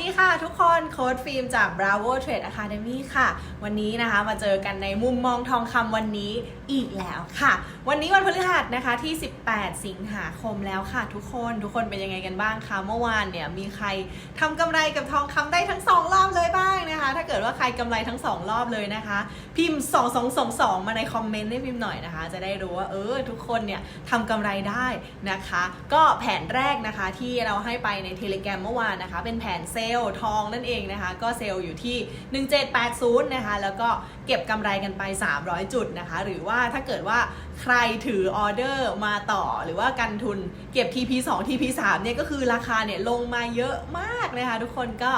ดีค่ะทุกคนโค้ดฟิล์มจาก Bravo Trade Academy ค่ะ วันนี้นะคะมาเจอกันในมุมมองทองคำวันนี้อีกแล้วค่ะ วันนี้วันพฤหัสนะคะที่ 18 สิงหาคมแล้วค่ะ ทุกคนทุกคนเป็นยังไงกันบ้างคะเมื่อวานเนี่ยมีใครทำกำไรกับทองคำได้ทั้งสองรอบเลยบ้างนะคะ ถ้าเกิดว่าใครกำไรทั้งสองรอบเลยนะคะ พิมพ์ 2222 มาในคอมเมนต์ให้พิมพ์หน่อยนะคะ จะได้รู้ว่าเออทุกคนเนี่ยทำกำไรได้นะคะ ก็แผนแรกนะคะที่เราให้ไปในเทเลแกรมเมื่อวานนะคะ เป็นแผนเซลล์ทองนั่นเองนะคะ ก็เซลล์อยู่ที่ 1780 นะคะ แล้วก็เก็บกำไรกันไป 300 จุดนะคะ หรือว่าถ้าเกิดว่าใครถือออเดอร์มาต่อหรือว่ากันทุนเก็บ TP 2 TP 3 เนี่ยก็คือราคาเนี่ยลงมาเยอะมากนะคะทุกคนก็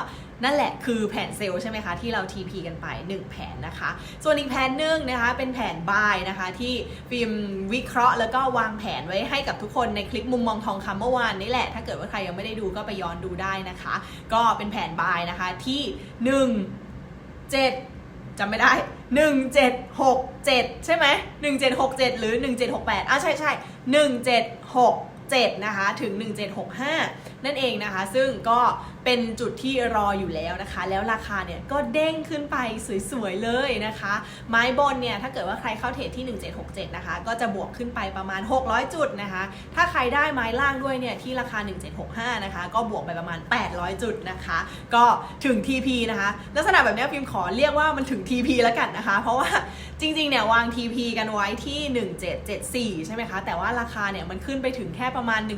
นั่นแหละคือแผนเซลล์ใช่ไหมคะที่เรา TP กันไป 1 แผนนะคะ ส่วนอีกแผนหนึ่งนะคะเป็นแผนบายนะคะที่ฟิล์มวิเคราะห์แล้วก็วางแผนไว้ให้กับทุกคนในคลิปมุมมองทองคำเมื่อวานนี่แหละ ถ้าเกิดว่าใครยังไม่ได้ดูก็ไปย้อนดูได้นะคะ ก็เป็นแผนบายนะคะที่ 1 7จำไม่ได้ 1767 ใช่ไหม1767 หรือ 1768อะใช่ใช่1767 นะคะถึง 1765 นั่นเองนะคะ ซึ่งก็ เป็นจุดที่รออยู่แล้วนะคะ แล้วราคาเนี่ยก็เด้งขึ้นไปสวยๆเลยนะคะ ไม้บนเนี่ยถ้าเกิดว่าใครเข้าเทรดที่ 1767 นะคะ ก็จะบวกขึ้นไปประมาณ 600 จุดนะคะ ถ้าใครได้ไม้ล่างด้วยเนี่ยที่ราคา 1765 นะคะ ก็บวกไปประมาณ 800 จุดนะคะ ก็ถึง TP นะคะ ลักษณะแบบนี้พิมพ์ขอเรียกว่ามันถึง TP แล้วกันนะคะ เพราะว่าจริงๆ เนี่ยวาง TP กันไว้ที่ 1774 ใช่ไหมคะ แต่ว่าราคาเนี่ยมันขึ้นไปถึงแค่ประมาณ 1773.56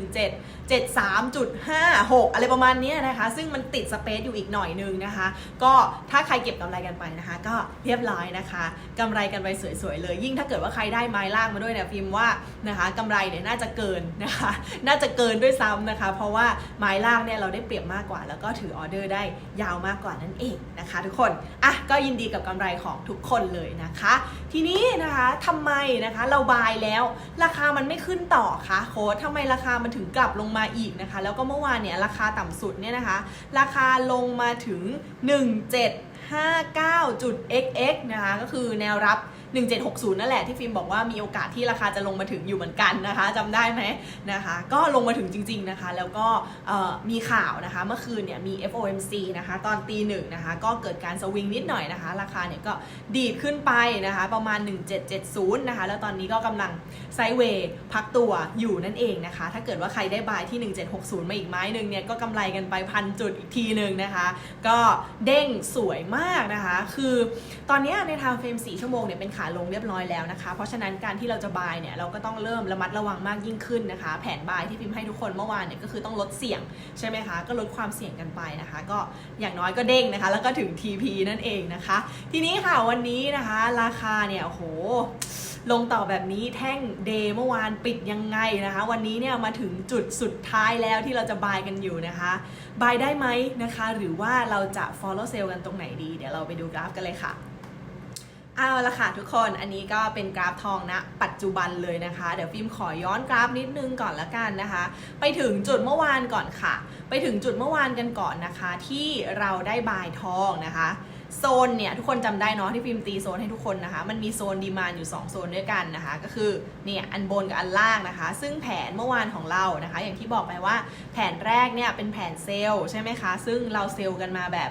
อะไรประมาณนี้นะคะซึ่งมันติดสเปซอยู่อีกหน่อยนึงนะคะ ก็ถ้าใครเก็บกำไรกันไปนะคะ ก็เรียบร้อยนะคะกำไรกันไปสวยๆเลย ยิ่งถ้าเกิดว่าใครได้ไม้ล่างมาด้วยเนี่ยพิมพ์ว่านะคะกำไรเนี่ยน่าจะเกินนะคะ น่าจะเกินด้วยซ้ำนะคะ เพราะว่าไม้ล่างเนี่ยเราได้เปรียบมากกว่า แล้วก็ถือออเดอร์ได้ยาวมากกว่านั่นเองนะคะ ทุกคนอะก็ยินดีกับกำไรของทุกคนเลยนะคะ ทีนี้นะคะทำไมนะคะเราบายแล้วราคามันไม่ขึ้นต่อคะโค้ดทำไมราคามันถึงกลับลงมาอีกนะคะ แล้วก็เมื่อวานเนี่ยราคาต่ำสุดเนี่ยนะคะราคาลงมาถึง 1759.xx นะคะ ก็คือแนวรับ 1760 นั่นแหละที่ฟิล์มบอกว่ามีโอกาสที่ราคาจะลงมาถึงอยู่เหมือนกันนะคะจำได้ไหมนะคะก็ลงมาถึงจริงๆนะคะแล้วก็มีข่าวนะคะเมื่อคืนเนี่ยมี FOMC นะคะตอนตีหนึ่งนะคะก็เกิดการสวิงนิดหน่อยนะคะราคาเนี่ยก็ดีดขึ้นไปนะคะประมาณ 1770 นะคะแล้วตอนนี้ก็กำลังไซเวย์พักตัวอยู่นั่นเองนะคะถ้าเกิดว่าใครได้บายที่ 1760 มาอีกไม้หนึ่งเนี่ยก็กำไรกันไปพันจุดอีกทีหนึ่งนะคะก็เด้งสวยมากนะคะ คือตอนนี้ในทางเฟรม4ชั่วโมงเนี่ยเป็นขาลงเรียบร้อยแล้วนะคะ เพราะฉะนั้นการที่เราจะบายเนี่ยเราก็ต้องเริ่มระมัดระวังมากยิ่งขึ้นนะคะ แผนบายที่พิมพ์ให้ทุกคนเมื่อวานเนี่ยก็คือต้องลดเสี่ยงใช่ไหมคะ ก็ลดความเสี่ยงกันไปนะคะ ก็อย่างน้อยก็เด้งนะคะ แล้วก็ถึง TP นั่นเองนะคะ ทีนี้ค่ะวันนี้นะคะ ราคาเนี่ยโอ้โหลงต่อแบบนี้แท่งเดย์เมื่อวานปิดยังไงนะคะ วันนี้เนี่ยมาถึงจุดสุดท้ายแล้วที่เราจะบายกันอยู่นะคะบายได้ไหมนะคะ หรือว่าเราจะ follow sale กันตรงไหนดี เดี๋ยวเราไปดูกราฟกันเลยค่ะ เอาละค่ะทุกคนอันนี้ก็เป็นกราฟทองนะ ปัจจุบันเลยนะคะ เดี๋ยวฟิล์มขอย้อนกราฟนิดนึงก่อนละกันนะคะ ไปถึงจุดเมื่อวานก่อนค่ะ ไปถึงจุดเมื่อวานกันก่อนนะคะ ที่เราได้บายทองนะคะโซนเนี่ยทุกคนจำได้เนาะที่ฟิล์มตีโซนให้ทุกคนนะคะ มันมีโซนดีมานอยู่ 2 โซนด้วยกันนะคะ ก็คือเนี่ยอันบนกับอันล่างนะคะ ซึ่งแผนเมื่อวานของเรานะคะ อย่างที่บอกไปว่าแผนแรกเนี่ยเป็นแผนเซลล์ใช่ไหมคะ ซึ่งเราเซลล์กันมาแบบ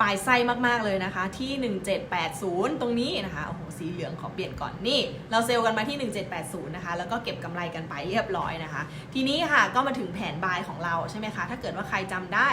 ปลายไส้มากๆเลยนะคะ ที่ 1780 ตรงนี้นะคะโอ้โหสีเหลืองขอเปลี่ยนก่อนนี่ เราเซลล์กันมาที่ 1780 นะคะ แล้วก็เก็บกำไรกันไปเรียบร้อยนะคะ ทีนี้ค่ะก็มาถึงแผนบายของเราใช่ไหมคะ ถ้าเกิดว่าใครจำได้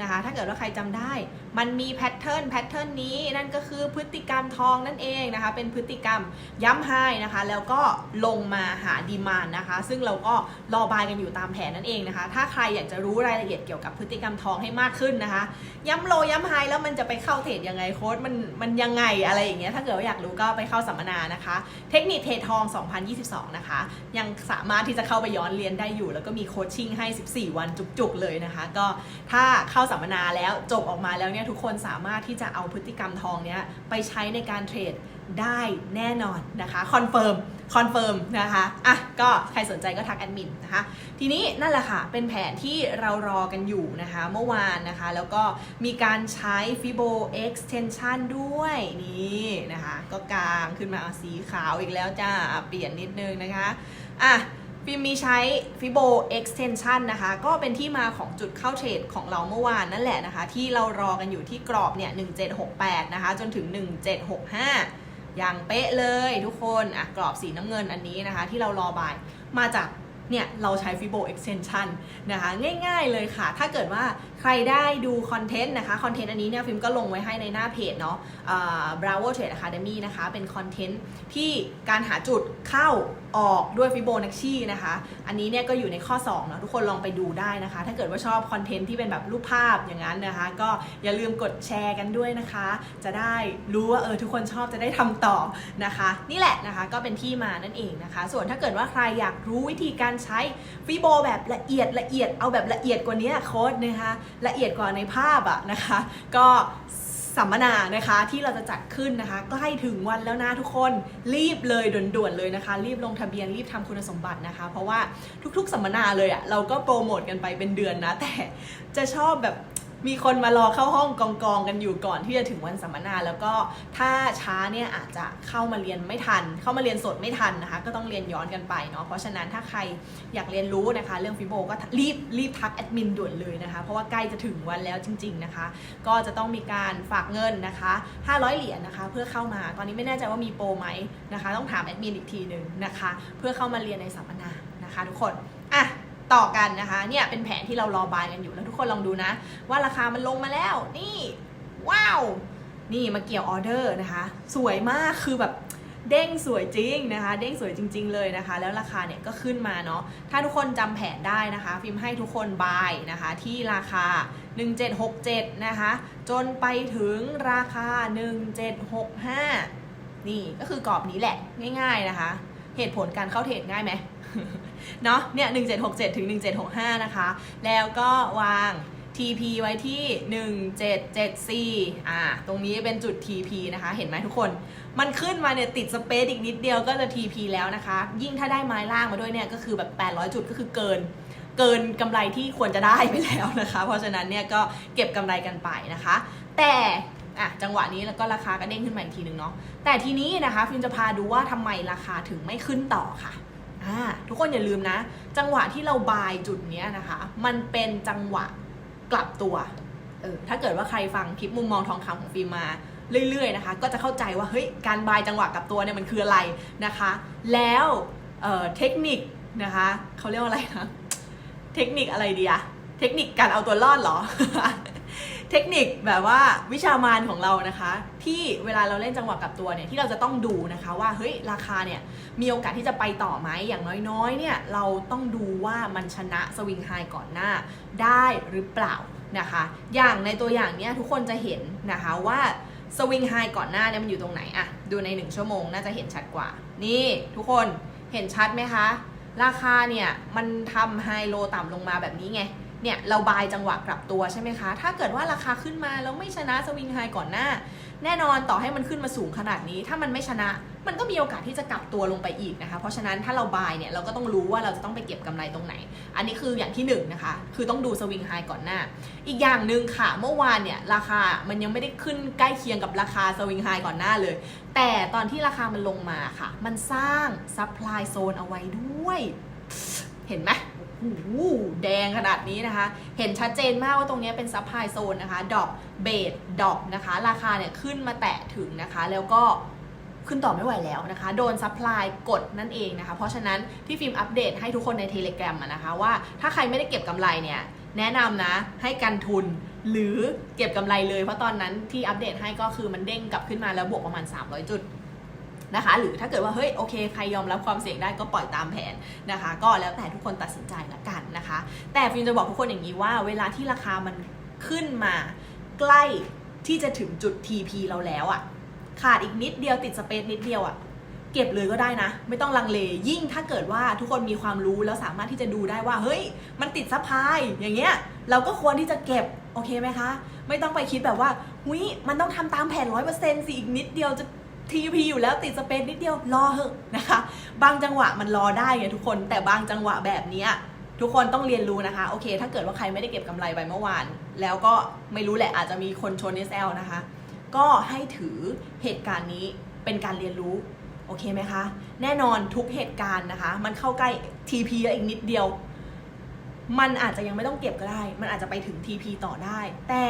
นะคะ ถ้าเกิดว่าใครจำได้ มันมีแพทเทิร์นแพทเทิร์นนี้นั่นก็คือพฤติกรรมทองนั่นเองนะคะ เป็นพฤติกรรมย้ำไฮนะคะ แล้วก็ลงมาหาดีมานนะคะ ซึ่งเราก็รอบายกันอยู่ตามแผนนั่นเองนะคะ ถ้าใครอยากจะรู้รายละเอียดเกี่ยวกับพฤติกรรมทองให้มากขึ้นนะคะ ย้ำโลย้ำไฮแล้วมันจะไปเข้าเทรดยังไงโค้ดมันมันยังไงอะไรอย่างเงี้ยถ้าเกิดว่าอยากรู้ก็ไปเข้าสัมมนานะคะ เทคนิคเทรดทอง 2022 นะคะ ยังสามารถที่จะเข้าไปย้อนเรียนได้อยู่ แล้วก็มีโคชชิ่งให้ 14 วันจุกๆเลยนะคะ ก็ถ้าเข้าสัมมนาแล้วจบออกมาแล้วเนี่ยทุกคนสามารถที่จะเอาพฤติกรรมทองเนี้ยไปใช้ในการเทรด ได้แน่นอนนะคะคอนเฟิร์มคอนเฟิร์มนะคะอะก็ใครสนใจก็ทักแอดมินนะคะ ทีนี้นั่นแหละค่ะ เป็นแผนที่เรารอกันอยู่นะคะ เมื่อวานนะคะ แล้วก็มีการใช้ Fibo extension ด้วยนี่นะคะ ก็กลางขึ้นมาสีขาวอีกแล้วจ้าเปลี่ยนนิดนึงนะคะอะฟิมมีใช้ Fibo extension นะคะ ก็เป็นที่มาของจุดเข้าเทรดของเราเมื่อวานนั่นแหละนะคะ ที่เรารอกันอยู่ที่กรอบเนี่ย1768 นะคะ จนถึง 1765 อย่างเป๊ะเลยทุกคนอะกรอบสีน้ำเงินอันนี้นะคะ ที่เรารอบายมาจากเนี่ยเราใช้ Fibo extension นะคะง่ายๆเลยค่ะ ถ้าเกิดว่า ใครได้ดูคอนเทนต์นะคะคอนเทนต์อันนี้เนี่ยฟิล์มก็ลงไว้ให้ในหน้าเพจเนาะ Bravo Trade Academy นะคะเป็นคอนเทนต์ที่การหาจุดเข้าออกด้วย Fibonacci นะคะ อันนี้เนี่ยก็อยู่ในข้อ2เนาะทุกคนลองไปดูได้นะคะ ถ้าเกิดว่าชอบคอนเทนต์ที่เป็นแบบรูปภาพอย่างนั้นนะคะ ก็อย่าลืมกดแชร์กันด้วยนะคะ จะได้รู้ว่าเออทุกคนชอบจะได้ทำต่อนะคะ นี่แหละนะคะก็เป็นที่มานั่นเองนะคะ ส่วนถ้าเกิดว่าใครอยากรู้วิธีการใช้ฟิโบแบบละเอียดละเอียดเอาแบบละเอียดกว่านี้โค้ดนะคะละเอียดกว่าในภาพอะนะคะ ก็สัมมนานะคะที่เราจะจัดขึ้นนะคะ ใกล้ถึงวันแล้วนะทุกคนรีบเลยด่วนๆเลยนะคะ รีบลงทะเบียนรีบทำคุณสมบัตินะคะ เพราะว่าทุกๆ สัมมนาเลยอะเราก็โปรโมทกันไปเป็นเดือนนะ แต่จะชอบแบบ มีคนมารอเข้าห้องกองกองกันอยู่ก่อนที่จะถึงวันสัมมนา แล้วก็ถ้าช้าเนี่ยอาจจะเข้ามาเรียนไม่ทัน เข้ามาเรียนสดไม่ทันนะคะ ก็ต้องเรียนย้อนกันไปเนาะเพราะฉะนั้นถ้าใครอยากเรียนรู้นะคะ เรื่องฟิโบก็รีบรีบทักแอดมินด่วนเลยนะคะ เพราะว่าใกล้จะถึงวันแล้วจริง ๆนะคะ ก็จะต้องมีการฝากเงินนะคะ 500 เหรียญนะคะ เพื่อเข้ามาตอนนี้ไม่แน่ใจว่ามีโปรไหมนะคะ ต้องถามแอดมินอีกทีหนึ่งนะคะ เพื่อเข้ามาเรียนในสัมมนานะคะ ทุกคน ต่อกันนะคะ เนี่ยเป็นแผนที่เรารอบายกันอยู่แล้วทุกคนลองดูนะ ว่าราคามันลงมาแล้ว นี่ ว้าว นี่มาเกี่ยวออเดอร์นะคะ สวยมากคือแบบเด้งสวยจริงนะคะ เด้งสวยจริง ๆ เลยนะคะ แล้วราคาเนี่ยก็ขึ้นมาเนาะถ้าทุกคนจำแผนได้นะคะ ฟิล์มให้ทุกคนบายนะคะ ที่ราคา 1767 นะคะ จนไปถึงราคา 1765 นี่ก็คือกรอบนี้แหละง่าย ๆนะคะ เหตุผลการเข้าเทรดง่ายไหม เนาะเนี่ย1767 ถึง 1765 นะคะ แล้วก็วาง TP ไว้ที่ 1774อ่า ตรงนี้เป็นจุด TP นะคะ เห็นไหมทุกคน มันขึ้นมาเนี่ยติดสเปซอีกนิดเดียวก็จะ TP แล้วนะคะ ยิ่งถ้าได้ไม้ล่างมาด้วยเนี่ย ก็คือแบบ 800 จุดก็คือเกิน เกินกำไรที่ควรจะได้ไปแล้วนะคะ เพราะฉะนั้นเนี่ยก็เก็บกำไรกันไปนะคะ แต่อะจังหวะนี้แล้วก็ราคาก็เด้งขึ้นมาอีกทีหนึ่งเนาะ แต่ทีนี้นะคะฟิล์มจะพาดูว่าทำไมราคาถึงไม่ขึ้นต่อค่ะ อ่าทุกคนอย่าลืมนะ จังหวะที่เราบายจุดเนี้ยนะคะ มันเป็นจังหวะกลับตัวเออถ้าเกิดว่าใครฟังคลิปมุมมองทองคำของฟิล์มมาเรื่อยๆนะคะ ก็จะเข้าใจว่าเฮ้ยการบายจังหวะกลับตัวเนี่ยมันคืออะไรนะคะ แล้วเเทคนิคนะคะเขาเรียกว่าอะไรนะเทคนิคอะไรดีอะเทคนิคการเอาตัวรอดเหรอ เทคนิคแบบว่าวิชามานของเรานะคะ ที่เวลาเราเล่นจังหวะกับตัวเนี่ยที่เราจะต้องดูนะคะว่าเฮ้ยราคาเนี่ยมีโอกาสที่จะไปต่อไหมอย่างน้อยๆเนี่ยเราต้องดูว่ามันชนะสวิงไฮก่อนหน้าได้หรือเปล่านะคะ อย่างในตัวอย่างเนี้ยทุกคนจะเห็นนะคะว่าสวิงไฮก่อนหน้าเนี่ยมันอยู่ตรงไหนอะดูใน 1 ชั่วโมงน่าจะเห็นชัดกว่า นี่ทุกคนเห็นชัดไหมคะ ราคาเนี่ยมันทำไฮโลต่ำลงมาแบบนี้ไง เนี่ยเราบายจังหวะกลับตัวใช่ไหมคะ ถ้าเกิดว่าราคาขึ้นมาแล้วไม่ชนะสวิงไฮก่อนหน้า แน่นอนต่อให้มันขึ้นมาสูงขนาดนี้ ถ้ามันไม่ชนะ มันก็มีโอกาสที่จะกลับตัวลงไปอีกนะคะ เพราะฉะนั้นถ้าเราบายเนี่ยเราก็ต้องรู้ว่าเราจะต้องไปเก็บกำไรตรงไหน อันนี้คืออย่างที่หนึ่งนะคะ คือต้องดูสวิงไฮก่อนหน้า อีกอย่างหนึ่งค่ะ เมื่อวานเนี่ยราคามันยังไม่ได้ขึ้นใกล้เคียงกับราคาสวิงไฮก่อนหน้าเลย แต่ตอนที่ราคามันลงมาค่ะ มันสร้างซัพพลายโซนเอาไว้ด้วย เห็นไหม หแดงขนาดนี้นะคะ เห็นชัดเจนมากว่าตรงนี้เป็นซัพพลายโซนนะคะ ดอกเบสดอกนะคะ ราคาเนี่ยขึ้นมาแตะถึงนะคะ แล้วก็ขึ้นต่อไม่ไหวแล้วนะคะ โดนซัพพลายกดนั่นเองนะคะ เพราะฉะนั้นที่ฟิล์มอัปเดตให้ทุกคนในเทเล gram นะคะว่าถ้าใครไม่ได้เก็บกำไรเนี่ย แนะนำนะให้กันทุนหรือเก็บกำไรเลย เพราะตอนนั้นที่อัปเดตให้ก็คือมันเด้งกลับขึ้นมาแล้วบวกประมาณ 300 จุด นะคะ หรือถ้าเกิดว่าเฮ้ยโอเคใครยอมรับความเสี่ยงได้ก็ปล่อยตามแผนนะคะ ก็แล้วแต่ทุกคนตัดสินใจละกันนะคะ แต่ฟิล์มจะบอกทุกคนอย่างนี้ว่า เวลาที่ราคามันขึ้นมาใกล้ที่จะถึงจุด TP เราแล้วอะ่ะขาดอีกนิดเดียวติดสเปซนิดเดียวอะ่ะเก็บเลยก็ได้นะ ไม่ต้องลังเลยิ่งถ้าเกิดว่าทุกคนมีความรู้แล้วสามารถที่จะดูได้ว่า เฮ้ย มันติดซัพพลายอย่างเงี้ยเราก็ควรที่จะเก็บ โอเคไหมคะ ไม่ต้องไปคิดแบบว่าหุยมันต้องทำตามแผนร้อยเปอร์เซ็นต์สิอีกนิดเดียวจะ TP อยู่แล้วติดสเปซนิดเดียวรอเหอะนะคะ บางจังหวะมันรอได้ไงทุกคนแต่บางจังหวะแบบนี้ทุกคนต้องเรียนรู้นะคะ โอเค ถ้าเกิดว่าใครไม่ได้เก็บกำไรไปเมื่อวาน แล้วก็ไม่รู้แหละอาจจะมีคนชน SL นะคะ ก็ให้ถือเหตุการณ์นี้เป็นการเรียนรู้ โอเคไหมคะ แน่นอนทุกเหตุการณ์นะคะ มันเข้าใกล้ TP อีกนิดเดียว มันอาจจะยังไม่ต้องเก็บก็ได้ มันอาจจะไปถึง TP ต่อได้ แต่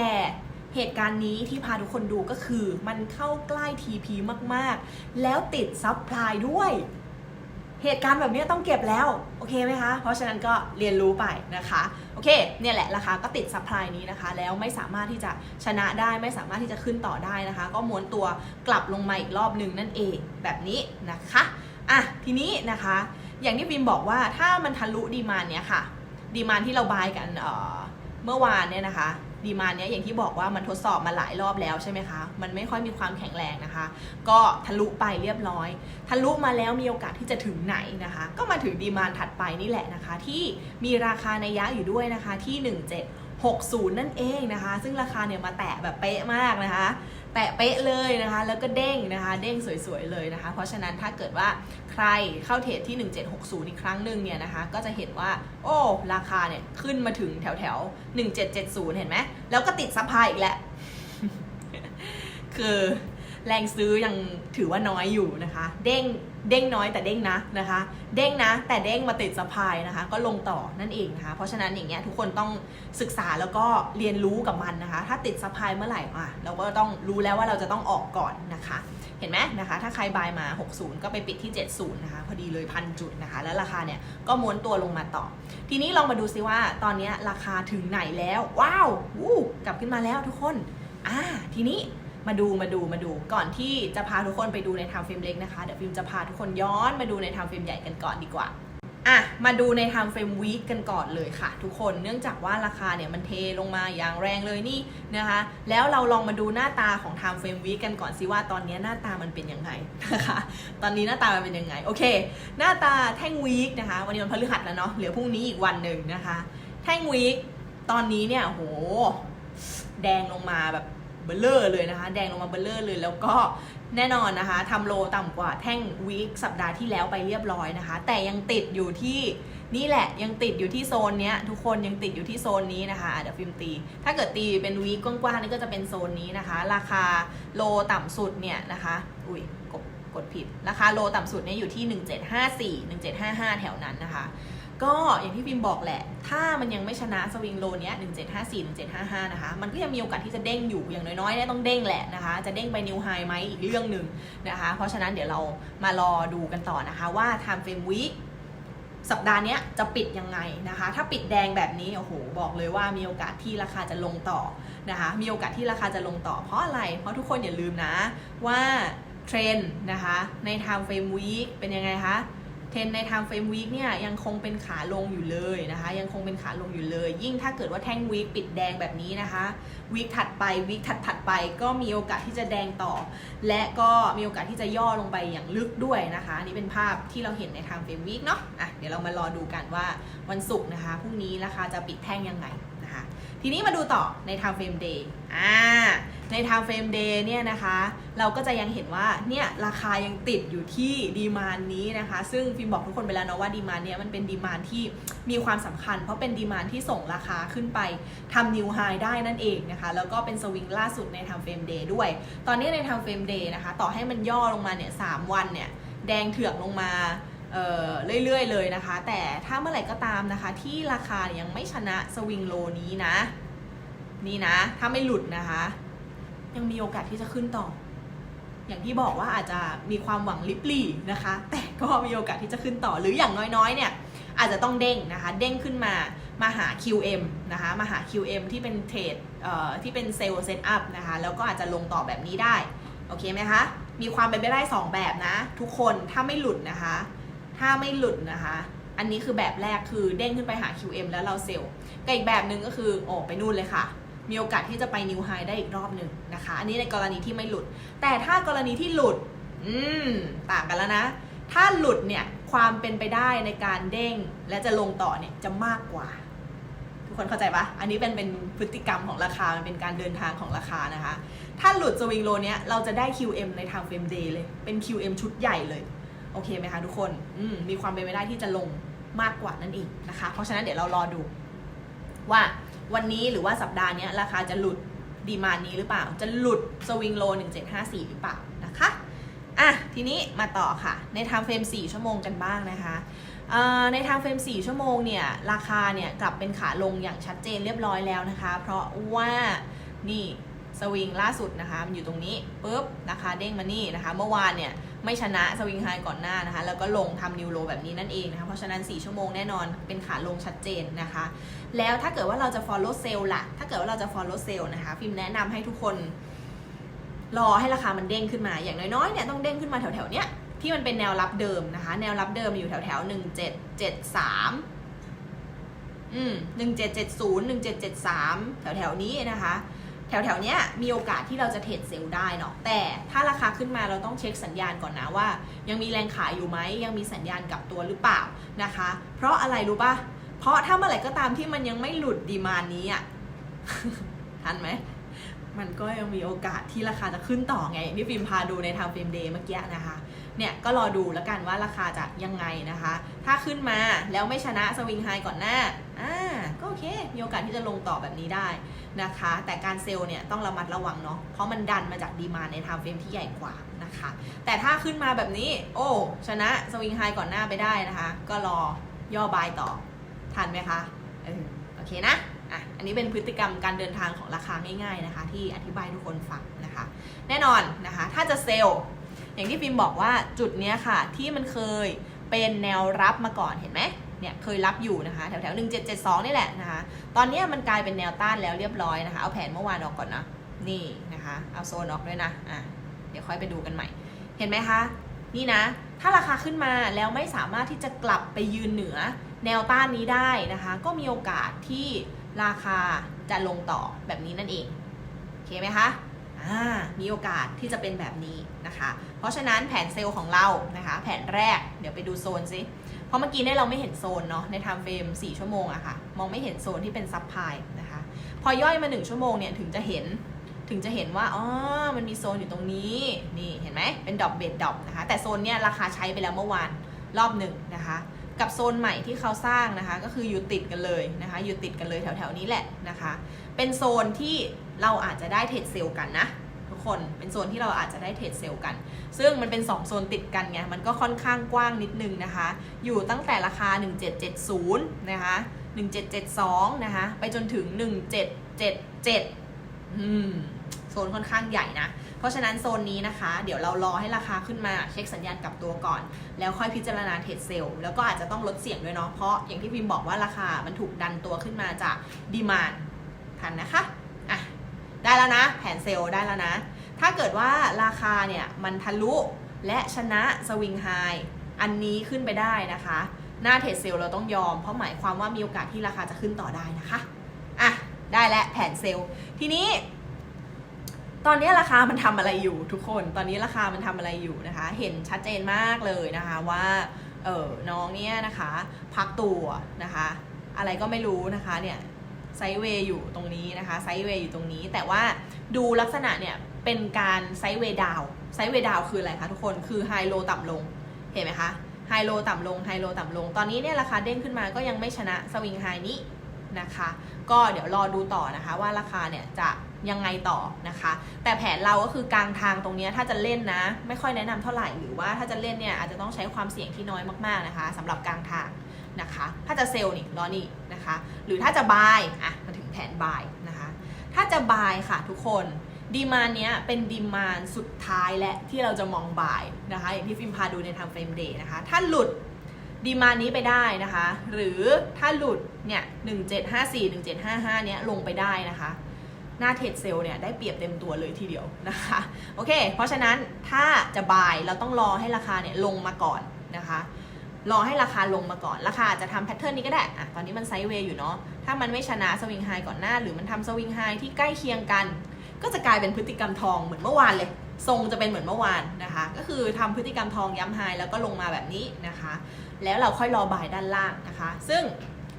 เหตุการณ์นี้ที่พาทุกคนดูก็คือมันเข้าใกล้ TP มากๆ แล้วติดซับพลายด้วย เหตุการณ์แบบนี้ต้องเก็บแล้ว โอเคไหมคะ เพราะฉะนั้นก็เรียนรู้ไปนะคะ โอเค เนี่ยแหละราคาก็ติดซัพพลายนี้นะคะ แล้วไม่สามารถที่จะชนะได้ไม่สามารถที่จะขึ้นต่อได้นะคะ ก็ม้วนตัวกลับลงมาอีกรอบหนึ่งนั่นเองแบบนี้นะคะอะทีนี้นะคะ อย่างที่ฟิมบอกว่าถ้ามันทะลุดีมานเนี้ยค่ะดีมานที่เราบายกันเเมื่อวานเนี่ยนะคะ ดีมานเนี้ยอย่างที่บอกว่ามันทดสอบมาหลายรอบแล้วใช่ไหมคะ มันไม่ค่อยมีความแข็งแรงนะคะ ก็ทะลุไปเรียบร้อย ทะลุมาแล้วมีโอกาสที่จะถึงไหนนะคะ ก็มาถึงดีมานถัดไปนี่แหละนะคะ ที่มีราคาในยะอยู่ด้วยนะคะที่ 1760 นั่นเองนะคะ ซึ่งราคาเนี่ยมาแตะแบบเป๊ะมากนะคะ แตะเป๊ะเลยนะคะ แล้วก็เด้งนะคะ เด้งสวยๆเลยนะคะ เพราะฉะนั้นถ้าเกิดว่าใครเข้าเทรดที่ 1760 อีกครั้งหนึ่งเนี่ยนะคะ ก็จะเห็นว่า โอ้ ราคาเนี่ยขึ้นมาถึงแถวแถว1770 เห็นไหม แล้วก็ติดซัพพลายอีกแล้ว คือแรงซื้อยังถือว่าน้อยอยู่นะคะ เด้ง เด้งน้อยแต่เด้งนะนะคะ เด้งนะ แต่เด้งมาติดสะพายนะคะ ก็ลงต่อนั่นเองนะคะ เพราะฉะนั้นอย่างเงี้ยทุกคนต้องศึกษาแล้วก็เรียนรู้กับมันนะคะ ถ้าติดสะพายเมื่อไหร่อะเราก็ต้องรู้แล้วว่าเราจะต้องออกก่อนนะคะ เห็นไหมนะคะ ถ้าใครบายมา 60 ก็ไปปิดที่ 70 นะคะ พอดีเลยพันจุดนะคะ แล้วราคาเนี่ยก็ม้วนตัวลงมาต่อ ทีนี้ลองมาดูซิว่าตอนนี้ราคาถึงไหนแล้ว ว้าววู้กลับขึ้นมาแล้วทุกคนอ่าทีนี้ มาดูมาดูมาดูก่อนที่จะพาทุกคนไปดูในไทม์เฟรมเล็กนะคะ เดี๋ยวฟิล์มจะพาทุกคนย้อนมาดูในไทม์เฟรมใหญ่กันก่อนดีกว่าอะมาดูในไทม์เฟรมวีคกันก่อนเลยค่ะ ทุกคนเนื่องจากว่าราคาเนี่ยมันเทลงมาอย่างแรงเลยนี่นะคะ แล้วเราลองมาดูหน้าตาของไทม์เฟรมวีคกันก่อนสิว่าตอนนี้หน้าตามันเป็นยังไงนะคะ ตอนนี้หน้าตามันเป็นยังไง โอเค หน้าตาแท่งวีคนะคะ วันนี้วันพฤหัสแล้วเนาะเหลือพรุ่งนี้อีกวันหนึ่งนะคะ แท่งวีคตอนนี้เนี่ยโหแดงลงมาแบบ เบลเลอร์เลยนะคะ แดงลงมาเบลเลอร์เลยแล้วก็แน่นอนนะคะทำโลต่ำกว่าแท่งวีคสัปดาห์ที่แล้วไปเรียบร้อยนะคะ แต่ยังติดอยู่ที่นี่แหละยังติดอยู่ที่โซนเนี้ยทุกคนยังติดอยู่ที่โซนนี้นะคะเดี๋ยวฟิล์มตี ถ้าเกิดตีเป็นวีคกว้างๆนี่ก็จะเป็นโซนนี้นะคะ ราคาโลต่ำสุดเนี่ยนะคะ อุ้ยกดกดผิด ราคาโลต่ำสุดเนี่ยอยู่ที่ 1754 1755 แถวนั้นนะคะ ก็อย่างที่พิมบอกแหละ ถ้ามันยังไม่ชนะสวิงโลเนี้ย1754 1755 นะคะ มันก็ยังมีโอกาสที่จะเด้งอยู่ อย่างน้อยๆเนี่ยต้องเด้งแหละนะคะ จะเด้งไปนิวไฮไหมอีกเรื่องหนึ่งนะคะ เพราะฉะนั้นเดี๋ยวเรามารอดูกันต่อนะคะว่า time frame week สัปดาห์นี้จะปิดยังไงนะคะ ถ้าปิดแดงแบบนี้ โอ้โห บอกเลยว่ามีโอกาสที่ราคาจะลงต่อนะคะ มีโอกาสที่ราคาจะลงต่อ เพราะอะไร เพราะทุกคนอย่าลืมนะว่าเทรนนะคะใน time frame week เป็นยังไงคะ ทรนใน time frame week เนี่ยยังคงเป็นขาลงอยู่เลยนะคะ ยังคงเป็นขาลงอยู่เลย ยิ่งถ้าเกิดว่าแท่งวีคปิดแดงแบบนี้นะคะวีคถัดไปวีคถัดถัดไป ก็มีโอกาสที่จะแดงต่อ และก็มีโอกาสที่จะย่อลงไปอย่างลึกด้วยนะคะนี่เป็นภาพที่เราเห็นใน time frame week เนาะอะเดี๋ยวเรามารอดูกันว่าวันศุกร์นะคะพรุ่งนี้ราคาจะปิดแท่งยังไง ทีนี้มาดูต่อใน time frame day อ่าใน time frame day เนี่ยนะคะ เราก็จะยังเห็นว่าเนี่ยราคายังติดอยู่ที่ดีมานนี้นะคะ ซึ่งฟิล์มบอกทุกคนไปแล้วเนาะว่าดีมานเนี้ยมันเป็นดีมานที่มีความสำคัญ เพราะเป็นดีมานที่ส่งราคาขึ้นไปทำนิวไฮได้นั่นเองนะคะ แล้วก็เป็นสวิงล่าสุดใน time frame day ด้วย ตอนนี้ใน time frame day นะคะ ต่อให้มันย่อลงมาเนี่ยสามวันเนี่ยแดงเถือกลงมา เเรื่อยๆเลยนะคะ แต่ถ้าเมื่อไหร่ก็ตามนะคะ ที่ราคายังไม่ชนะสวิงโลนี้นะ นี่นะ ถ้าไม่หลุดนะคะ ยังมีโอกาสที่จะขึ้นต่อ อย่างที่บอกว่าอาจจะมีความหวังลิบลี่นะคะ แต่ก็มีโอกาสที่จะขึ้นต่อหรืออย่างน้อยๆ เนี่ย อาจจะต้องเด้งนะคะ เด้งขึ้นมามาหา QM นะคะ มาหา QM ที่เป็นเทรดที่เป็นเซลล์เซตอัพนะคะ แล้วก็อาจจะลงต่อแบบนี้ได้ โอเคไหมคะ มีความเป็นไปได้ 2 แบบนะ ทุกคนถ้าไม่หลุดนะคะ ถ้าไม่หลุดนะคะ อันนี้คือแบบแรกคือเด้งขึ้นไปหา QM แล้วเราเซลล์กับอีกแบบหนึ่งก็คือโอ้ไปนู่นเลยค่ะ มีโอกาสที่จะไปนิวไฮได้อีกรอบหนึ่งนะคะ อันนี้ในกรณีที่ไม่หลุด แต่ถ้ากรณีที่หลุด อืม ต่างกันแล้วนะ ถ้าหลุดเนี่ยความเป็นไปได้ในการเด้งและจะลงต่อเนี่ยจะมากกว่า ทุกคนเข้าใจปะอันนี้เป็นเป็นพฤติกรรมของราคา มันเป็นการเดินทางของราคานะคะ ถ้าหลุดสวิงโลเนี้ยเราจะได้ QM ใน time frame day เลย เป็น QM ชุดใหญ่เลย โอเคไหมคะทุกคนมมีความเป็นไปได้ที่จะลงมากกว่านั่นเองนะคะ เพราะฉะนั้นเดี๋ยวเรารอดู ว่าวันนี้หรือว่าสัปดาห์นี้ราคาจะหลุดดีมานนี้หรือเปล่า จะหลุดสวิงโล 1754 หรือเปล่านะคะอะทีนี้มาต่อค่ะ ใน time frame 4ชั่วโมงกันบ้างนะคะใน time frame 4ชั่วโมงเนี่ยราคาเนี่ยกลับเป็นขาลงอย่างชัดเจนเรียบร้อยแล้วนะคะ เพราะว่านี่สวิงล่าสุดนะคะมันอยู่ตรงนี้ปุ๊บราคาเด้งมานี่นะคะ เมื่อวานเนี่ย ไม่ชนะสวิงไฮก่อนหน้านะคะ แล้วก็ลงทำนิวโลแบบนี้นั่นเองนะคะ เพราะฉะนั้น 4 ชั่วโมงแน่นอนเป็นขาลงชัดเจนนะคะ แล้วถ้าเกิดว่าเราจะ follow sale ล่ะ ถ้าเกิดว่าเราจะ follow sale นะคะ ฟิล์มแนะนำให้ทุกคน รอให้ราคามันเด้งขึ้นมา อย่างน้อยๆเนี่ยต้องเด้งขึ้นมาแถวๆเนี้ยที่มันเป็นแนวรับเดิมนะคะ แนวรับเดิมอยู่แถวๆหนึ่งเจ็ดเจ็ดสามอืมหนึ่งเจ็ดเจ็ดศูนย์หนึ่งเจ็ดเจ็ดสามแถวๆนี้นะคะ แถวๆเนี้ยมีโอกาสที่เราจะเทรดเซลล์ได้เนาะแต่ถ้าราคาขึ้นมาเราต้องเช็คสัญญาณก่อนนะว่า ยังมีแรงขายอยู่ไหมยังมีสัญญาณกลับตัวหรือเปล่านะคะ เพราะอะไรรู้ปะเพราะถ้าเมื่อไหร่ก็ตามที่มันยังไม่หลุดดีมานนี้อะทันไหมมันก็ยังมีโอกาสที่ราคาจะขึ้นต่อไงอย่างที่ฟิล์มพาดูในทางฟิล์มเดย์เมื่อกี้นะคะเนี่ยก็รอดูแล้วกันว่าราคาจะยังไงนะคะ ถ้าขึ้นมาแล้วไม่ชนะสวิงไฮก่อนหน้าอ่า ก็โอเค มีโอกาสที่จะลงต่อแบบนี้ได้นะคะ แต่การเซลล์เนี่ยต้องระมัดระวังเนาะ เพราะมันดันมาจากดีมาในไทม์เฟรมที่ใหญ่กว่านะคะ แต่ถ้าขึ้นมาแบบนี้ โอ้ ชนะสวิงไฮก่อนหน้าไปได้นะคะ ก็รอย่อบายต่อ ทันไหมคะออโอเคนะอะอันนี้เป็นพฤติกรรมการเดินทางของราคาง่ายๆนะคะ ที่อธิบายทุกคนฟังนะคะ แน่นอนนะคะ ถ้าจะเซลล์อย่างที่ฟิล์มบอกว่าจุดเนี้ยค่ะ ที่มันเคยเป็นแนวรับมาก่อนเห็นไหม เนี่ยเคยรับอยู่นะคะแถวแถวหนึ่งเจ็ดเจ็ดสองนี่แหละนะคะตอนนี้มันกลายเป็นแนวต้านแล้วเรียบร้อยนะคะ เอาแผนเมื่อวานออกก่อนนะนี่นะคะเอาโซนออกด้วยนะอะเดี๋ยวค่อยไปดูกันใหม่ เห็นไหมคะ นี่นะ ถ้าราคาขึ้นมาแล้วไม่สามารถที่จะกลับไปยืนเหนือแนวต้านนี้ได้นะคะ ก็มีโอกาสที่ราคาจะลงต่อแบบนี้นั่นเองโอเคไหมคะ มีโอกาสที่จะเป็นแบบนี้นะคะ เพราะฉะนั้นแผนเซลล์ของเรานะคะ แผนแรกเดี๋ยวไปดูโซนซิเพราะเมื่อกี้เนี่ยเราไม่เห็นโซนเนาะในไทม์เฟรม4 ชั่วโมงอะค่ะ มองไม่เห็นโซนที่เป็นซับไพายนะคะ พอย่อยมา 1 ชั่วโมงเนี่ยถึงจะเห็นถึงจะเห็นว่าอ๋อมันมีโซนอยู่ตรงนี้นี่เห็นไหมเป็นดอปเบดดอปนะคะ แต่โซนเนี่ยราคาใช้ไปแล้วเมื่อวานรอบหนึ่งนะคะ กับโซนใหม่ที่เขาสร้างนะคะ ก็คืออยู่ติดกันเลยนะคะ อยู่ติดกันเลยแถวๆนี้แหละนะคะ เป็นโซนที่เราอาจจะได้เทรดเซลล์กันนะ ทุกคน เป็นโซนที่เราอาจจะได้เทรดเซลล์กัน ซึ่งมันเป็น 2 โซนติดกันไง มันก็ค่อนข้างกว้างนิดนึงนะคะ อยู่ตั้งแต่ราคา 1770 นะคะ 1772 นะคะ ไปจนถึง 1777 อืม โซนค่อนข้างใหญ่นะ เพราะฉะนั้นโซนนี้นะคะ เดี๋ยวเรารอให้ราคาขึ้นมาเช็คสัญญาณกับตัวก่อน แล้วค่อยพิจารณาเทรดเซลล์แล้วก็อาจจะต้องลดเสี่ยงด้วยเนาะ เพราะอย่างที่พิมพ์บอกว่าราคามันถูกดันตัวขึ้นมาจากดีมานทันนะคะ ได้แล้วนะ แผนเซลล์ได้แล้วนะ ถ้าเกิดว่าราคาเนี่ยมันทะลุและชนะสวิงไฮอันนี้ขึ้นไปได้นะคะ หน้าเทรดเซลล์เราต้องยอม เพราะหมายความว่ามีโอกาสที่ราคาจะขึ้นต่อได้นะคะอะได้แล้วแผนเซลล์ ทีนี้ ตอนนี้ราคามันทำอะไรอยู่ทุกคน ตอนนี้ราคามันทำอะไรอยู่นะคะ เห็นชัดเจนมากเลยนะคะว่าเออน้องเนี่ยนะคะ พักตัวนะคะ อะไรก็ไม่รู้นะคะเนี่ย ไซด์เวย์อยู่ตรงนี้นะคะไซด์เวย์อยู่ตรงนี้ แต่ว่าดูลักษณะเนี่ยเป็นการไซด์เวย์ดาวไซด์เวย์ดาวคืออะไรคะทุกคนคือไฮโลต่ำลงเห็นไหมคะไฮโลต่ำลงไฮโลต่ำลง ตอนนี้เนี่ยราคาเด้งขึ้นมาก็ยังไม่ชนะสวิงไฮนี้นะคะ ก็เดี๋ยวรอดูต่อนะคะว่าราคาเนี่ยจะยังไงต่อนะคะ แต่แผนเราก็คือกลางทางตรงนี้ถ้าจะเล่นนะ ไม่ค่อยแนะนำเท่าไหร่หรือว่าถ้าจะเล่นเนี่ยอาจจะต้องใช้ความเสี่ยงที่น้อยมากๆนะคะสำหรับกลางทาง นะคะ ถ้าจะเซลล์นี่รอนี่นะคะ หรือถ้าจะบายอะมาถึงแผนบายนะคะ ถ้าจะบายค่ะทุกคนดีมานเนี้ยเป็นดีมานสุดท้ายและที่เราจะมองบายนะคะ อย่างที่ฟิล์มพาดูในทางเฟรมเดย์นะคะ ถ้าหลุดดีมานนี้ไปได้นะคะ หรือถ้าหลุดเนี่ย1754 1755เนี้ยลงไปได้นะคะ หน้าเทรดเซลล์เนี่ยได้เปรียบเต็มตัวเลยทีเดียวนะคะ โอเค เพราะฉะนั้นถ้าจะบายเราต้องรอให้ราคาเนี่ยลงมาก่อนนะคะ รอให้ราคาลงมาก่อน ราคาอาจจะทำแพทเทิร์นนี้ก็ได้อะตอนนี้มันไซด์เวย์อยู่เนาะ ถ้ามันไม่ชนะสวิงไฮก่อนหน้า หรือมันทำสวิงไฮที่ใกล้เคียงกัน ก็จะกลายเป็นพฤติกรรมทองเหมือนเมื่อวานเลย ทรงจะเป็นเหมือนเมื่อวานนะคะ ก็คือทำพฤติกรรมทองย้ำไฮแล้วก็ลงมาแบบนี้นะคะ แล้วเราค่อยรอบายด้านล่างนะคะ ซึ่ง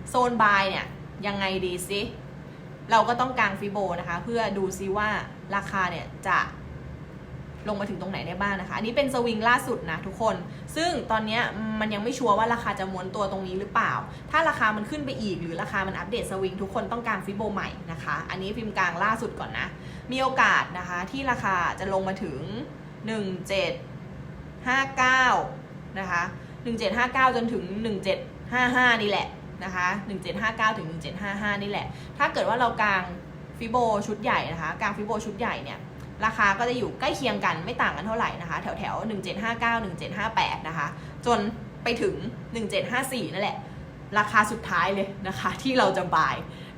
โซนบายเนี่ยยังไงดีซิ เราก็ต้องกางฟิโบนะคะ เพื่อดูซิว่าราคาเนี่ยจะ ลงมาถึงตรงไหนได้บ้างนะคะ อันนี้เป็นสวิงล่าสุดนะทุกคน ซึ่งตอนนี้มันยังไม่ชัวร์ว่าราคาจะม้วนตัวตรงนี้หรือเปล่า ถ้าราคามันขึ้นไปอีก หรือราคามันอัปเดตสวิงทุกคนต้องการฟิโบใหม่นะคะ อันนี้ฟิล์มกลางล่าสุดก่อนนะ มีโอกาสนะคะที่ราคาจะลงมาถึง 17 1759 นะคะ 1759 จนถึง 1755 นี่แหละนะคะ1759 ถึง 1755 นี่แหละ ถ้าเกิดว่าเรากางฟิโบชุดใหญ่นะคะกางฟิโบชุดใหญ่เนี่ย ราคาก็จะอยู่ใกล้เคียงกันไม่ต่างกันเท่าไหร่นะคะแถวแถว1759 1758 นะคะ จนไปถึง 1754 นั่นแหละ ราคาสุดท้ายเลยนะคะ ที่เราจะบาย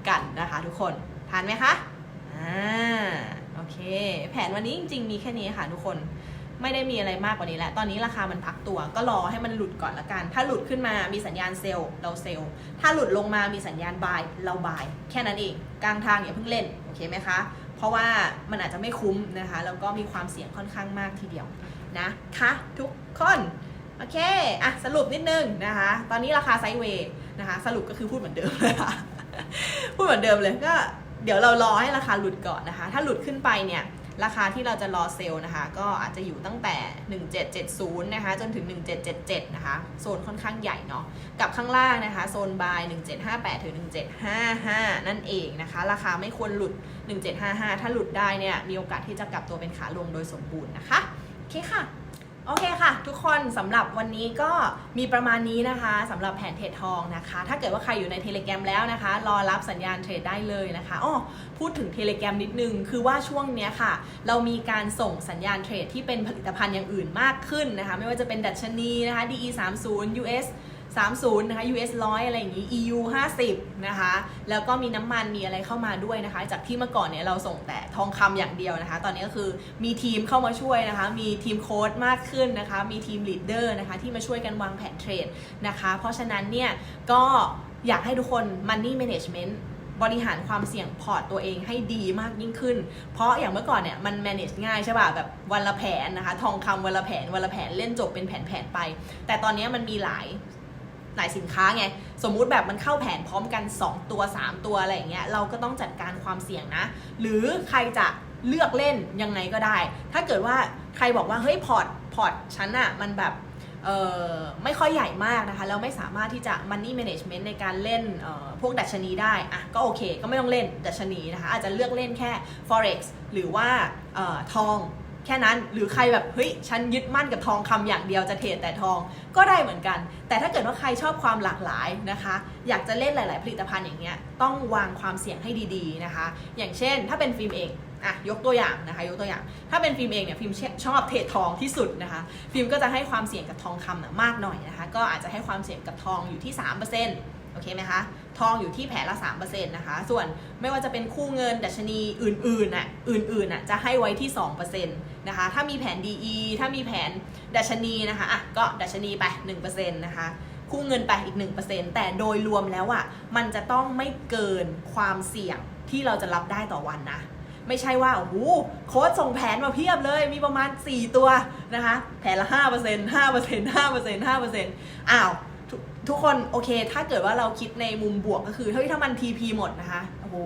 กันนะคะทุกคนทานไหมคะอ่าโอเค แผนวันนี้จริง ๆ มีแค่นี้ค่ะทุกคนไม่ได้มีอะไรมากกว่านี้แหละตอนนี้ราคามันพักตัวก็รอให้มันหลุดก่อนละกัน ถ้าหลุดขึ้นมามีสัญญาณเซลล์เราเซลล์ ถ้าหลุดลงมามีสัญญาณบายเราบาย แค่นั้นเอง กลางทางอย่าเพิ่งเล่น โอเคไหมคะ เพราะว่ามันอาจจะไม่คุ้มนะคะแล้วก็มีความเสี่ยงค่อนข้างมากทีเดียวนะคะทุกคนโอเคอะสรุปนิดนึงนะคะ ตอนนี้ราคาไซด์เวย์นะคะ สรุปก็คือพูดเหมือนเดิมเลยค่ะพูดเหมือนเดิมเลยก็เดี๋ยวเรารอให้ราคาหลุดก่อนนะคะ ถ้าหลุดขึ้นไปเนี่ยราคาที่เราจะรอเซลล์นะคะ ก็อาจจะอยู่ตั้งแต่ 1770 นะคะ จนถึง 1777 นะคะ โซนค่อนข้างใหญ่เนาะกับข้างล่างนะคะ โซนบาย 1758 ถึง 1755 นั่นเองนะคะ ราคาไม่ควรหลุด 1755 ถ้าหลุดได้เนี่ยมีโอกาสที่จะกลับตัวเป็นขาลงโดยสมบูรณ์นะคะโอเคค่ะโอเคค่ะ ทุกคนสำหรับวันนี้ก็มีประมาณนี้นะคะสำหรับแผนเทรดทองนะคะ ถ้าเกิดว่าใครอยู่ในเทเล gram แล้วนะคะ รอรับสัญญาณเทรดได้เลยนะคะอ้อพูดถึงเทเล gram นิดนึง คือว่าช่วงเนี้ยค่ะ เรามีการส่งสัญญาณเทรดที่เป็นผลิตภัณฑ์อย่างอื่นมากขึ้นนะคะ ไม่ว่าจะเป็นดัชนีนะคะ DE 30 US 30 นะคะ US 100 อะไรอย่างนี้ EU 50 นะคะ แล้วก็มีน้ำมันมีอะไรเข้ามาด้วยนะคะ จากที่เมื่อก่อนเนี่ยเราส่งแต่ทองคำอย่างเดียวนะคะ ตอนนี้ก็คือมีทีมเข้ามาช่วยนะคะ มีทีมโค้ดมากขึ้นนะคะ มีทีมลีดเดอร์นะคะ ที่มาช่วยกันวางแผนเทรดนะคะ เพราะฉะนั้นเนี่ยก็อยากให้ทุกคน Money Management บริหารความเสี่ยงพอร์ตตัวเองให้ดีมากยิ่งขึ้น เพราะอย่างเมื่อก่อนเนี่ยมัน manage ง่ายใช่ป่ะแบบวันละแผนนะคะ ทองคำวันละแผนวันละแผนเล่นจบเป็นแผนๆไป แต่ตอนนี้มันมีหลาย หลายสินค้าไง สมมุติแบบมันเข้าแผนพร้อมกัน 2 ตัว 3 ตัวอะไรอย่างเงี้ยเราก็ต้องจัดการความเสี่ยงนะ หรือใครจะเลือกเล่นยังไงก็ได้ ถ้าเกิดว่าใครบอกว่าเฮ้ยพอร์ตพอร์ตฉันอะมันแบบเออไม่ค่อยใหญ่มากนะคะแล้วไม่สามารถที่จะ money management ในการเล่นเอ่อพวกดัชนีได้อะก็โอเค ก็ไม่ต้องเล่นดัชนีนะคะอาจจะเลือกเล่นแค่ forex หรือว่าเออทอง แค่นั้นหรือใครแบบเฮ้ยฉันยึดมั่นกับทองคำอย่างเดียวจะเทรดแต่ทองก็ได้เหมือนกัน แต่ถ้าเกิดว่าใครชอบความหลากหลายนะคะ อยากจะเล่นหลาย ๆ ผลิตภัณฑ์อย่างเงี้ยต้องวางความเสี่ยงให้ดี ๆ นะคะ อย่างเช่น ถ้าเป็นฟิล์มเองอะยกตัวอย่างนะคะยกตัวอย่าง ถ้าเป็นฟิล์มเองเนี่ยฟิล์มชอบเทรดทองที่สุดนะคะฟิล์มก็จะให้ความเสี่ยงกับทองคำน่ะมากหน่อยนะคะก็อาจจะให้ความเสี่ยงกับทองอยู่ที่3%โอเคไหมคะ ทองอยู่ที่แผลละ3%นะคะ ส่วนไม่ว่าจะเป็นคู่เงินดัชนีอื่นๆน่ะอื่นๆน่ะจะให้ไว้ที่2%นะคะ ถ้ามีแผน DE ถ้ามีแผนดัชนีนะคะอะก็ดัชนีไป1%นะคะคู่เงินไปอีก 1%แต่โดยรวมแล้วอะมันจะต้องไม่เกินความเสี่ยงที่เราจะรับได้ต่อวันนะ ไม่ใช่ว่าโอ้โหโค้ดส่งแผนมาเพียบเลยมีประมาณ 4 ตัวนะคะ แผนละ 5% 5% 5% 5%อ้าว ทุกทุกคนโอเค ถ้าเกิดว่าเราคิดในมุมบวกก็คือเฮ้ยถ้ามัน TP หมดนะคะ โอ้โห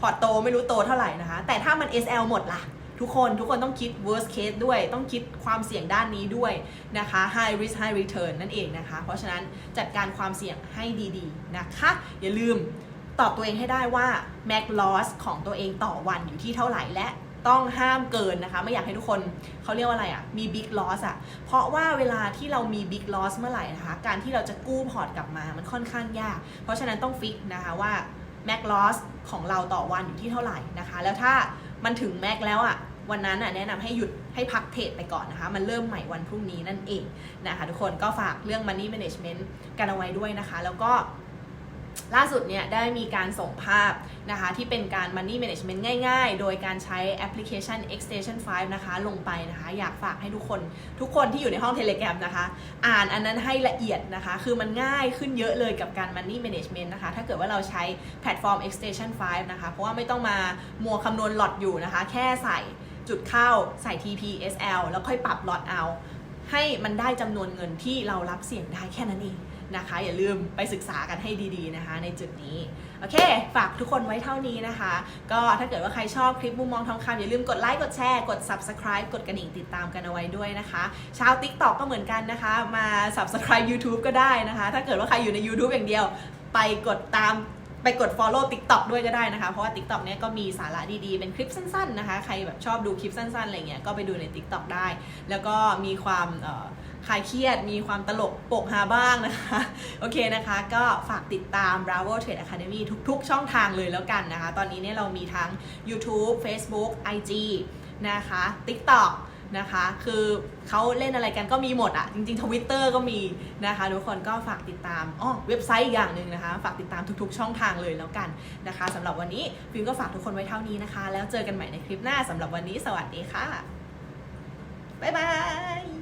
พอร์ตโตไม่รู้โตเท่าไหร่นะคะ แต่ถ้ามัน SL หมดล่ะ ทุกคนทุกคนต้องคิด worst case ด้วย ต้องคิดความเสี่ยงด้านนี้ด้วยนะคะ high risk high return นั่นเองนะคะ เพราะฉะนั้นจัดการความเสี่ยงให้ดีๆนะคะ อย่าลืมตอบตัวเองให้ได้ว่า max loss ของตัวเองต่อวันอยู่ที่เท่าไหร่และ ต้องห้ามเกินนะคะ ไม่อยากให้ทุกคนเขาเรียกว่าอะไรอะ่ะมี big loss อะ่ะเพราะว่าเวลาที่เรามี big loss เมื่อไหร่นะคะ การที่เราจะกู้พอร์ตกลับมามันค่อนข้างยาก เพราะฉะนั้นต้องฟิกนะคะว่า max loss ของเราต่อวันอยู่ที่เท่าไหร่นะคะ แล้วถ้ามันถึง max แล้วอะ่ะวันนั้นน่ะแนะนำให้หยุดให้พักเทรดไปก่อนนะคะ มันเริ่มใหม่วันพรุ่งนี้นั่นเองนะคะ ทุกคนก็ฝากเรื่อง money management กันเอาไว้ด้วยนะคะ แล้วก็ ล่าสุดเนี่ยได้มีการส่งภาพนะคะที่เป็นการ money management ง่ายๆ โดยการใช้แอปพลิเคชัน Extension 5 นะคะ ลงไปนะคะ อยากฝากให้ทุกคน ทุกคนที่อยู่ในห้อง Telegram นะคะ อ่านอันนั้นให้ละเอียดนะคะ คือมันง่ายขึ้นเยอะเลยกับการ money management นะคะ ถ้าเกิดว่าเราใช้แพลตฟอร์ม Extension 5 นะคะ เพราะว่าไม่ต้องมามัวคำนวณหลอดอยู่นะคะ แค่ใส่จุดเข้าใส่ TP SL แล้วค่อยปรับหลอดเอา ให้มันได้จำนวนเงินที่เรารับเสี่ยงได้แค่นั้นเอง นะคะ อย่าลืมไปศึกษากันให้ดีๆนะคะ ในจุดนี้ โอเค ฝากทุกคนไว้เท่านี้นะคะ ก็ถ้าเกิดว่าใครชอบคลิปมุมมองทองคำอย่าลืมกดไลค์กดแชร์กด subscribe กดกระดิ่งติดตามกันเอาไว้ด้วยนะคะ ชาว TikTok ก็เหมือนกันนะคะ มา subscribe YouTube ก็ได้นะคะ ถ้าเกิดว่าใครอยู่ใน YouTube อย่างเดียว ไปกดตามไปกด follow TikTok ด้วยก็ได้นะคะ เพราะว่า TikTok เนี้ยก็มีสาระดีๆ เป็นคลิปสั้นๆนะคะ ใครแบบชอบดูคลิปสั้นๆ อะไรเงี้ย ก็ไปดูใน TikTok ได้ แล้วก็มีความเอ่อ คลายเครียดมีความตลกปกฮาบ้างนะคะ โอเคนะคะ ก็ฝากติดตาม Bravo Trade Academy ทุกๆ ช่องทางเลยแล้วกันนะคะ ตอนนี้เนี่ยเรามีทั้ง YouTube Facebook IG นะคะ TikTok นะคะ คือเขาเล่นอะไรกันก็มีหมดอะจริงๆ Twitter ก็มีนะคะทุกคนก็ฝากติดตามอ๋อเว็บไซต์อีกอย่างหนึ่งนะคะ ฝากติดตามทุกๆ ช่องทางเลยแล้วกันนะคะสำหรับวันนี้ฟิล์มก็ฝากทุกคนไว้เท่านี้นะคะ แล้วเจอกันใหม่ในคลิปหน้าสำหรับวันนี้ สวัสดีค่ะบ๊ายบาย